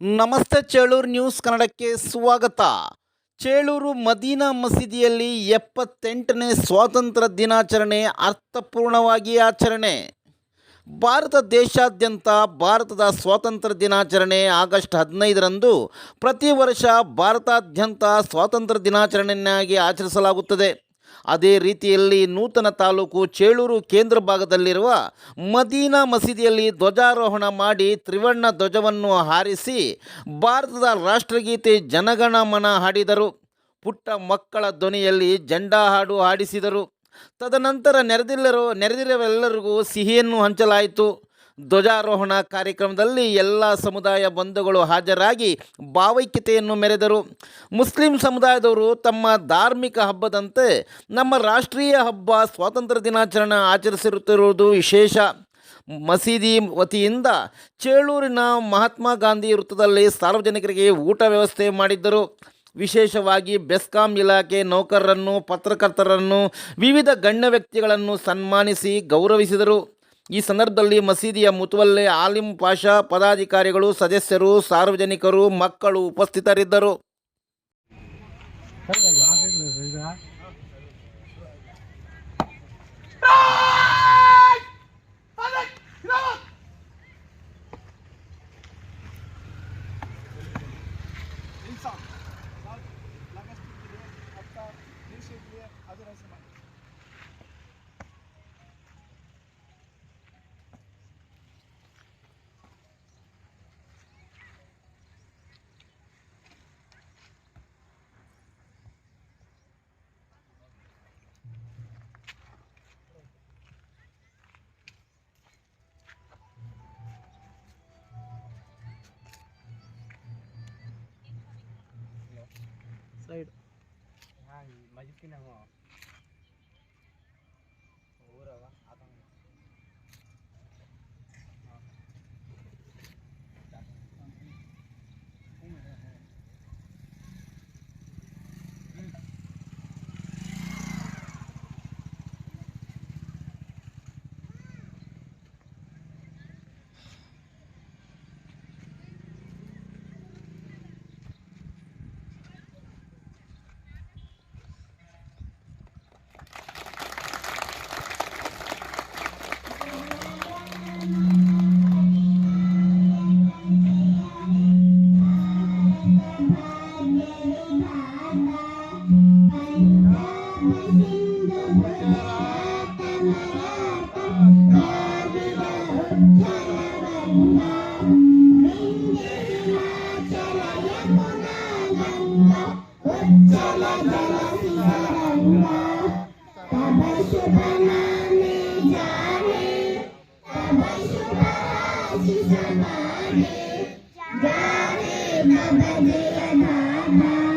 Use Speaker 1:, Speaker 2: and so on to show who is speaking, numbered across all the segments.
Speaker 1: ನಮಸ್ತೆ ಚೇಳೂರು ನ್ಯೂಸ್ ಕನ್ನಡಕ್ಕೆ ಸ್ವಾಗತ. ಚೇಳೂರು ಮದೀನಾ ಮಸೀದಿಯಲ್ಲಿ ಎಪ್ಪತ್ತೆಂಟನೇ ಸ್ವಾತಂತ್ರ್ಯ ದಿನಾಚರಣೆ ಅರ್ಥಪೂರ್ಣವಾಗಿ ಆಚರಣೆ. ಭಾರತ ದೇಶಾದ್ಯಂತ ಭಾರತದ ಸ್ವಾತಂತ್ರ್ಯ ದಿನಾಚರಣೆ ಆಗಸ್ಟ್ ಹದಿನೈದರಂದು ಪ್ರತಿ ವರ್ಷ ಭಾರತಾದ್ಯಂತ ಸ್ವಾತಂತ್ರ್ಯ ದಿನಾಚರಣೆಯನ್ನಾಗಿ ಆಚರಿಸಲಾಗುತ್ತದೆ. ಅದೇ ರೀತಿಯಲ್ಲಿ ನೂತನ ತಾಲೂಕು ಚೇಳೂರು ಕೇಂದ್ರ ಭಾಗದಲ್ಲಿರುವ ಮದೀನಾ ಮಸೀದಿಯಲ್ಲಿ ಧ್ವಜಾರೋಹಣ ಮಾಡಿ ತ್ರಿವರ್ಣ ಧ್ವಜವನ್ನು ಹಾರಿಸಿ ಭಾರತದ ರಾಷ್ಟ್ರಗೀತೆ ಜನಗಣಮನ ಹಾಡಿದರು. ಪುಟ್ಟ ಮಕ್ಕಳ ಧ್ವನಿಯಲ್ಲಿ ಜಂಡಾ ಹಾಡು ಹಾಡಿಸಿದರು. ತದನಂತರ ನೆರೆದಿಲ್ಲರು ನೆರೆದಿರುವೆಲ್ಲರಿಗೂ ಸಿಹಿಯನ್ನು ಹಂಚಲಾಯಿತು. ಧ್ವಜಾರೋಹಣ ಕಾರ್ಯಕ್ರಮದಲ್ಲಿ ಎಲ್ಲ ಸಮುದಾಯ ಬಂಧುಗಳು ಹಾಜರಾಗಿ ಭಾವೈಕ್ಯತೆಯನ್ನು ಮೆರೆದರು. ಮುಸ್ಲಿಂ ಸಮುದಾಯದವರು ತಮ್ಮ ಧಾರ್ಮಿಕ ಹಬ್ಬದಂತೆ ನಮ್ಮ ರಾಷ್ಟ್ರೀಯ ಹಬ್ಬ ಸ್ವಾತಂತ್ರ್ಯ ದಿನಾಚರಣೆ ಆಚರಿಸಿರುತ್ತಿರುವುದು ವಿಶೇಷ. ಮಸೀದಿ ವತಿಯಿಂದ ಚೇಳೂರಿನ ಮಹಾತ್ಮ ಗಾಂಧಿ ವೃತ್ತದಲ್ಲಿ ಸಾರ್ವಜನಿಕರಿಗೆ ಊಟ ವ್ಯವಸ್ಥೆ ಮಾಡಿದ್ದರು. ವಿಶೇಷವಾಗಿ ಬೆಸ್ಕಾಂ ಇಲಾಖೆ ನೌಕರರನ್ನು, ಪತ್ರಕರ್ತರನ್ನು, ವಿವಿಧ ಗಣ್ಯ ವ್ಯಕ್ತಿಗಳನ್ನು ಸನ್ಮಾನಿಸಿ ಗೌರವಿಸಿದರು. ಈ ಸಂದರ್ಭದಲ್ಲಿ ಮಸೀದಿಯ ಮುತುವಲ್ಲೆ ಆಲಿಂ ಪಾಷಾ ಪದಾಧಿಕಾರಿಗಳು ಸದಸ್ಯರು ಸಾರ್ವಜನಿಕರು ಮಕ್ಕಳು ಉಪಸ್ಥಿತರಿದ್ದರು. Side
Speaker 2: Khi? Baba Jaya Baba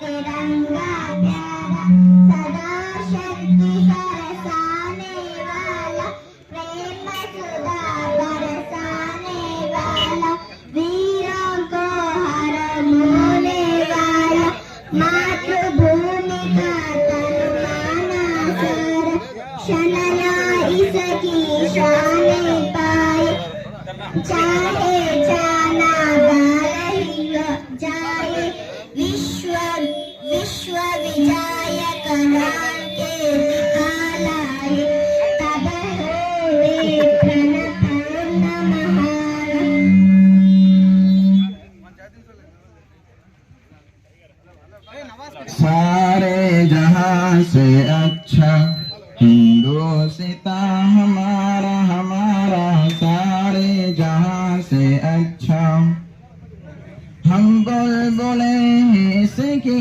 Speaker 2: तिरंगा सदा शक्ति बरसाने वाला प्रेम सुधा बरसाने वाला वीरों को हर मोने वाला मातृभूमि का तन माना सर शनया इसकी चाहे जाना जाए
Speaker 3: सारे जहाँ से अच्छा हिंदुस्ता हमारा हमारा सारे जहाँ से अच्छा। हम बुलबुलें हैं इसकी,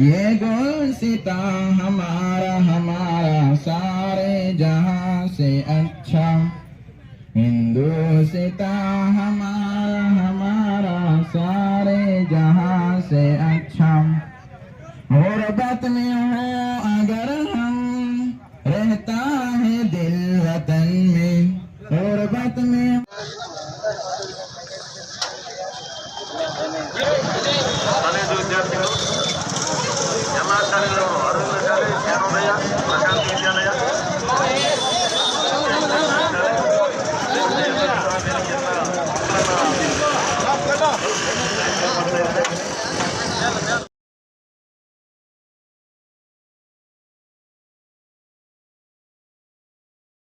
Speaker 3: ये गुलसिता हमारा हमारा सारे जहाँ से अच्छा। हिंदुस्ता हमारा